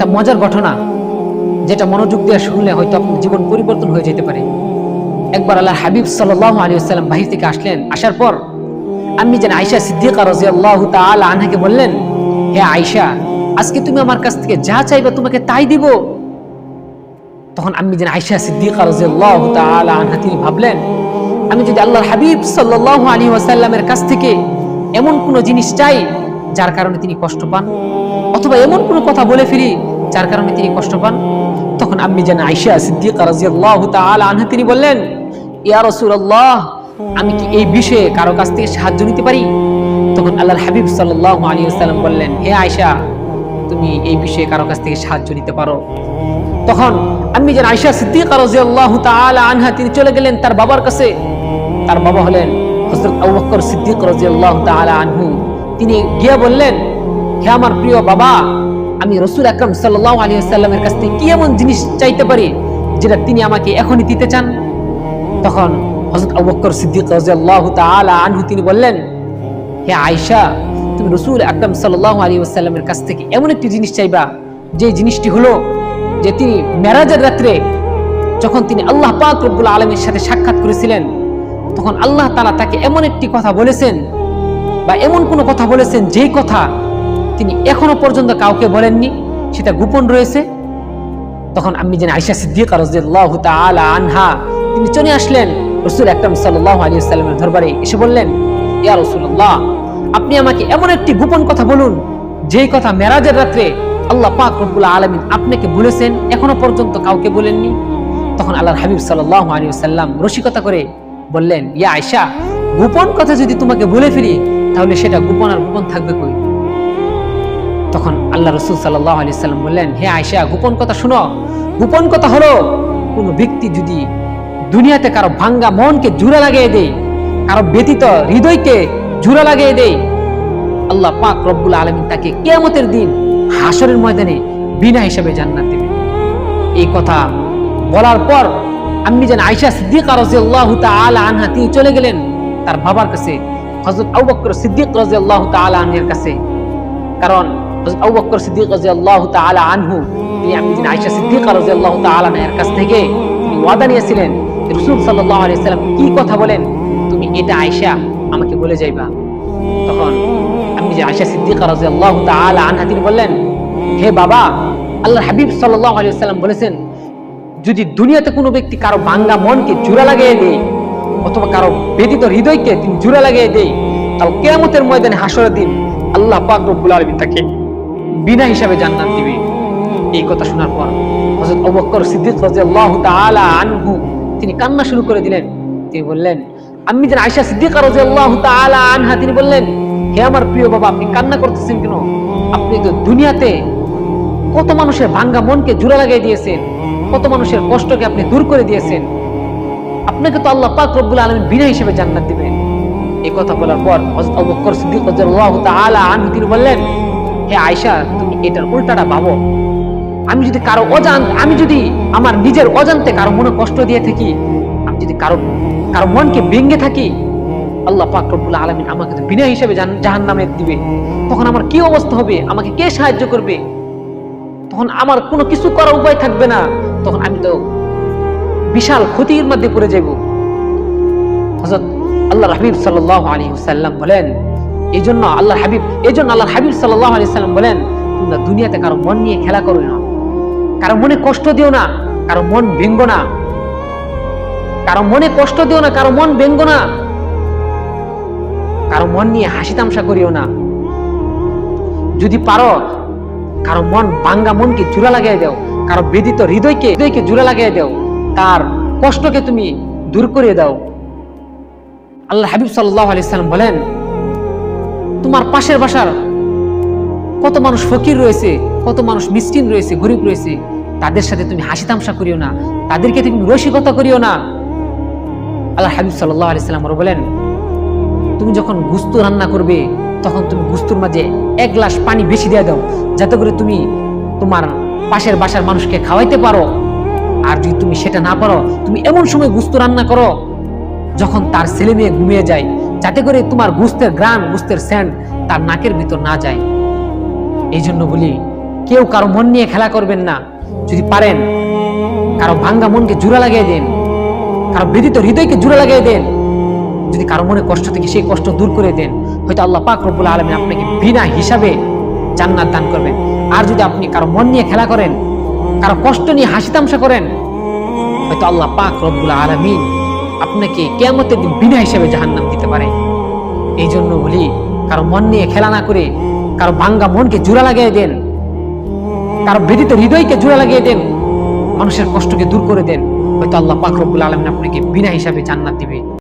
একটা মজার ঘটনা যেটা মনোযোগ দিয়ে শুনলে হয়তো আপনার জীবন পরিবর্তন হয়ে যেতে পারে। একবার আল্লাহ হাবিব সাল্লাহ আলী আসসালাম বাহির থেকে আসলেন, আসার পর আমি যেন আয়সা সিদ্দিকা রাজি আল্লাহ তাল আনহাকে বললেন, হে আয়সা আজকে তুমি আমার কাছ থেকে যা চাইবে তোমাকে তাই দিব। তখন আমি যেন আয়সা সিদ্দিকা রাজি আল্লাহ তাল আনহা তিনি ভাবলেন, আমি যদি আল্লাহর হাবিব সাল্লাহ আলী ওয়াসাল্লামের কাছ থেকে এমন কোন জিনিস চাই, যার কারণে তিনি কষ্ট পান? অথবা এমন কোনো কথা বলে ফিরি যার কারণে তিনি কষ্ট পান। তখন আমি যেন আয়সা সিদ্দিকা আনহা তিনি বললেন, ইয়া রসুল্লাহ আমি কি এই বিষয়ে কারও কাছ থেকে সাহায্য নিতে পারি? তখন আল্লাহর হাবিব সাল্লাহ আলী সাল্লাম বললেন, হে আয়সা তুমি এই বিষয়ে কারও কাছ থেকে সাহায্য নিতে পারো। তখন আমি যেন আয়সা সিদ্দিকা আনহা তিনি চলে গেলেন তার বাবার কাছে। তার বাবা হলেন হযরত আবু বকর সিদ্দিক রাদিয়াল্লাহু তাআলা আনহু। তিনি গিয়ে বললেন হে আমার প্রিয় বাবা, আমি রসুল আকরম সাল্লাল্লাহু আলাইহি ওয়াসাল্লামের কাছ থেকে কি এমন জিনিস চাইতে পারি যেটা তিনি আমাকে এখনই দিতে চান। তখন হযরত আবু বকর সিদ্দিক আনহু তিনি বললেন, হে আয়েশা, তুমি রসুল আকরাম সাল্লাল্লাহু আলাইহি ওয়াসাল্লামের কাছ থেকে এমন একটি জিনিস চাইবা, যে জিনিসটি হলো যে তিনি মেরাজের রাত্রে যখন তিনি আল্লাহ পাক রব্বুল আলমীর সাথে সাক্ষাৎ করেছিলেন, তখন আল্লাহ তালা তাকে এমন একটি কথা বলেছেন বা এমন কোনো কথা বলেছেন যেই কথা তিনি এখনও পর্যন্ত কাউকে বলেননি, সেটা গোপন রয়েছে। তখন আমি যেন আইসা সিদ্দিকা আনহা, তিনি চলে আসলেন। রসুল আকরাম সাল্লামের দরবারে এসে বললেন, ইয়া রাসূলুল্লাহ, আপনি আমাকে এমন একটি গোপন কথা বলুন, যেই কথা মেরাজের রাত্রে আল্লাহ পাক রব্বুল আলামিন আপনাকে বলেছেন, এখনও পর্যন্ত কাউকে বলেননি? তখন আল্লাহর হাবিব সাল্লাল্লাহু আলাইহি সাল্লাম রসিকতা করে বললেন, ইয়া আয়েশা, গোপন কথা যদি তোমাকে বলে ফিরি তাহলে সেটা গোপন আর গোপন থাকবে কই? তখন আল্লাহ রসুল সাল্লাহ আলি সাল্লাম বললেন, হে আয়সা গোপন কথা শুনো। গোপন কথা হলো, কোনো ব্যক্তি যদি দুনিয়াতে কারও ভাঙ্গা মনকে জুড়ে লাগিয়ে দেয়, কারও ব্যতীত হৃদয়কে জুড়ে লাগিয়ে দেয়, আল্লাহ পাক রব্বুল আলমিন তাকে কেয়ামতের দিন হাসরের ময়দানে বিনা হিসাবে জান্নাত দেবে। এই কথা বলার পর আমি যেন আয়সা সিদ্দিকা রাদিয়াল্লাহু তাআলা আনহা তিনি চলে গেলেন, তার বাবার কাছে হযরত আবু বকর সিদ্দিক রাদিয়াল্লাহু তাআলা আনহের কাছে। কারণ আনহু, তিনি আনহার কাছ থেকে তিনি ওয়াদা নিয়েছিলেন কি কথা বলেন, তুমি এটা আমাকে বলে যাইবা। তখন যে আনহা, তিনি বললেন, হে বাবা, আল্লাহর হাবিব বলেছেন, যদি দুনিয়াতে কোনো ব্যক্তি কারও বাঙ্গা মনকে জোড়া লাগিয়ে দেয় অথবা কারও ব্যতীত হৃদয়কে তিনি জোড়া লাগিয়ে দেয়, তাহলে কেয়ামতের ময়দানে হাসরের দিন আল্লাহ পাক রব্বুল আলামিন তাকে বিনা হিসাবে জান্নাত দিবে। এই কথা শোনার পর হযরত আবু বকর সিদ্দিক রাদিয়াল্লাহু তাআলা আনহু, তিনি কান্না শুরু করে দিলেন। তিনি বললেন, আমি যেন আয়েশা সিদ্দিকা রাদিয়াল্লাহু তাআলা আনহা, তিনি বললেন, হে আমার প্রিয় বাবা, আপনি কান্না করতেছেন কেন? আপনি তো দুনিয়াতে কত মানুষের ভাঙ্গা মনকে জোড়া লাগিয়ে দিয়েছেন, কত মানুষের কষ্টকে আপনি দূর করে দিয়েছেন। আপনাকে তো আল্লাহ পাক রব্বুল আলামিন বিনা হিসেবে জান্নাত দিবেন। এই কথা বলার পর হযরত আবু বকর সিদ্দিক রাদিয়াল্লাহু তাআলা আনহু, তিনি বললেন হে আয়েশা, তুমি এটার উল্টাটা ভাবো। আমি যদি কারও অজান, আমি যদি আমার নিজের অজান্তে কারও মনে কষ্ট দিয়ে থাকি, আমি যদি কারও কারও মনকে ভেঙে থাকি, আল্লাহ পাক রব্বুল আলামিন আমাকে তো বিনা হিসেবে জাহান্নামে দিবে। তখন আমার কি অবস্থা হবে? আমাকে কে সাহায্য করবে? তখন আমার কোনো কিছু করার উপায় থাকবে না। তখন আমি তো বিশাল ক্ষতির মধ্যে পড়ে যাব হজরত আল্লাহ হাবিব সাল্লাহ আলী সাল্লাম বলেন এই জন্য আল্লাহ হাবিব এই জন্য আল্লাহ হাবিব সাল্লাহ আলী সাল্লাম বলেন, তোমরা দুনিয়াতে কারও মন নিয়ে খেলা করো না। কারও মনে কষ্ট দিও না, কারও মন ভেঙ্গো না। কারও মনে কষ্ট দিও না, কারও মন ভেঙ্গো না। কারও মন নিয়ে হাসি তামসা করিও না। যদি পারো, কারও মন ভাঙ্গা মনকে জোড়া লাগিয়ে দাও, কারও বেদিত হৃদয়কে হৃদয়কে জোড়া লাগিয়ে দাও, তার কষ্টকে তুমি দূর করে দাও। আল্লাহ হাবিব সাল্লাহ আলাইসাল্লাম বলেন তোমার পাশের বাসার কত মানুষ ফকির রয়েছে, কত মানুষ মিসকিন রয়েছে, গরিব রয়েছে, তাদের সাথে তুমি হাসি তামসা করিও না, তাদেরকে তুমি রসিকতা করিও না। আল্লাহ হাবিব সাল্লাহ আলাইসাল্লাম বলেন, তুমি যখন গুস্ত রান্না করবে, তখন তুমি গুস্তুর মাঝে এক গ্লাস পানি বেশি দিয়ে দাও, যাতে করে তুমি তোমার পাশের বাসার মানুষকে খাওয়াইতে পারো। আর যদি তুমি সেটা না পারো, তুমি এমন সময় গুস্ত রান্না করো, যখন তার ছেলে মেয়ে ঘুমিয়ে যায় যাতে করে তোমার গুস্তের গ্রান গুস্তের স্যান্ড তার নাকের ভিতর না যায়। এই জন্য বলি, কেউ কারও মন নিয়ে খেলা করবেন না। যদি পারেন, কারও ভাঙ্গা মনকে জোড়া লাগিয়ে দেন। কারও বেদিত হৃদয়কে জোড়া লাগিয়ে দেন। যদি কারও মনে কষ্ট থেকে সেই কষ্ট দূর করে দেন, হয়তো আল্লাহ পাক রব্বুল আলমিন আপনাকে বিনা হিসাবে জান্নাত দান করবেন। আর যদি আপনি কারও মন নিয়ে খেলা করেন, কারও কষ্ট নিয়ে হাসি তামসা করেন, হয়তো আল্লাহ পাক রব্বুল আলমিন আপনাকে কেয়ামতের দিন বিনা হিসাবে জাহান্নাম পারে। এই জন্য বলি, কারও মন নিয়ে খেলা না করে, কারও ভাঙ্গা মনকে জোড়া লাগিয়ে দেন, কারও বেদিত হৃদয়কে জোড়া লাগিয়ে দেন, মানুষের কষ্টকে দূর করে দেন। হয়তো আল্লাহ পাকরবুল আলম আপনাকে বিনা হিসাবে জান্নাত দিবে।